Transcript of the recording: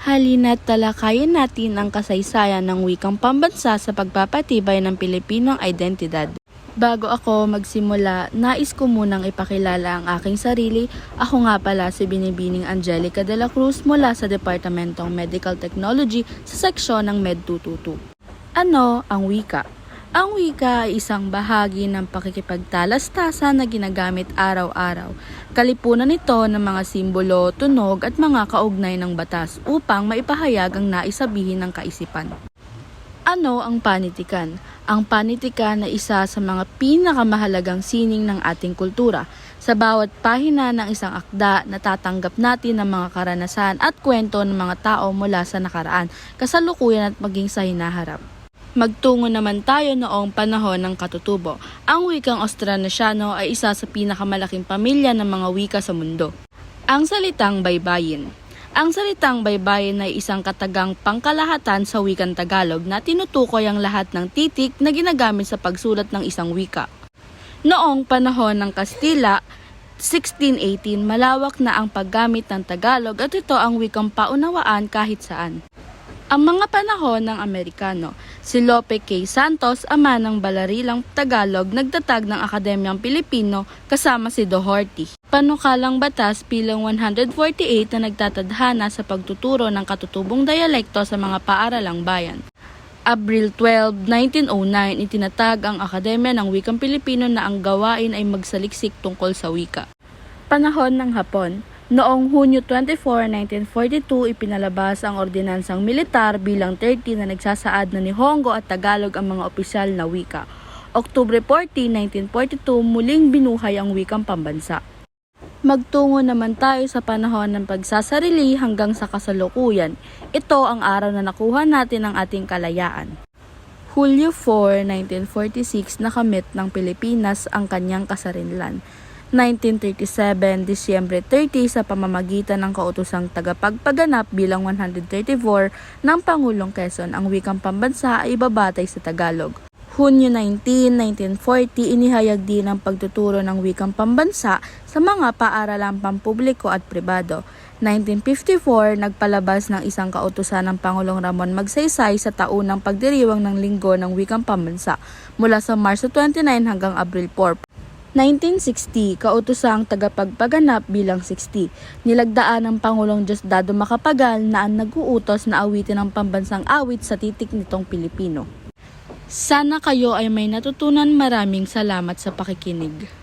Halina't talakayin natin ang kasaysayan ng wikang pambansa sa pagpapatibay ng Pilipinong identidad. Bago ako magsimula, nais ko munang ipakilala ang aking sarili. Ako nga pala si Binibining Angelica de la Cruz mula sa Departamentong Medical Technology sa seksyon ng Med 222. Ano ang wika? Ang wika ay isang bahagi ng pakikipagtalastasan na ginagamit araw-araw. Kalipunan nito ng mga simbolo, tunog at mga kaugnay ng batas upang maipahayag ang naisabihin ng kaisipan. Ano ang panitikan? Ang panitikan ay isa sa mga pinakamahalagang sining ng ating kultura. Sa bawat pahina ng isang akda, natatanggap natin ang mga karanasan at kwento ng mga tao mula sa nakaraan, kasalukuyan at maging sa hinaharap. Magtungo naman tayo noong panahon ng katutubo. Ang wikang Austronesiano ay isa sa pinakamalaking pamilya ng mga wika sa mundo. Ang salitang baybayin. Ang salitang baybayin ay isang katagang pangkalahatan sa wikang Tagalog na tinutukoy ang lahat ng titik na ginagamit sa pagsulat ng isang wika. Noong panahon ng Kastila, 1618, malawak na ang paggamit ng Tagalog at ito ang wikang paunawaan kahit saan. Ang mga panahon ng Amerikano, si Lope K. Santos, ama ng balarilang Tagalog, nagtatag ng Akademyang Pilipino kasama si Doherty. Panukalang batas bilang 148 na nagtatadhana sa pagtuturo ng katutubong dialekto sa mga paaralang bayan. Abril 12, 1909, itinatag ang Akademya ng Wikang Pilipino na ang gawain ay magsaliksik tungkol sa wika. Panahon ng Hapon Noong Hunyo 24, 1942, ipinalabas ang ordinansang militar bilang 30 na nagsasaad na ni Hongo at Tagalog ang mga opisyal na wika. Oktubre 14, 1942, muling binuhay ang wikang pambansa. Magtungo naman tayo sa panahon ng pagsasarili hanggang sa kasalukuyan. Ito ang araw na nakuha natin ang ating kalayaan. Hulyo 4, 1946, nakamit ng Pilipinas ang kanyang kasarinlan. 1937, Disyembre 30 sa pamamagitan ng kautosang tagapagpaganap bilang 134 ng Pangulong Quezon ang wikang pambansa ay ibabatay sa Tagalog. Hunyo 19, 1940, inihayag din ang pagtuturo ng wikang pambansa sa mga paaralang pampubliko at pribado. 1954, nagpalabas ng isang kautusan ng Pangulong Ramon Magsaysay sa taunang pagdiriwang ng linggo ng wikang pambansa mula sa Marso 29 hanggang Abril 4. 1960, kautosang tagapagpaganap bilang 60. Nilagdaan ng Pangulong Diosdado Macapagal na ang nag-uutos na awitin ng pambansang awit sa titik nitong Pilipino. Sana kayo ay may natutunan maraming salamat sa pakikinig.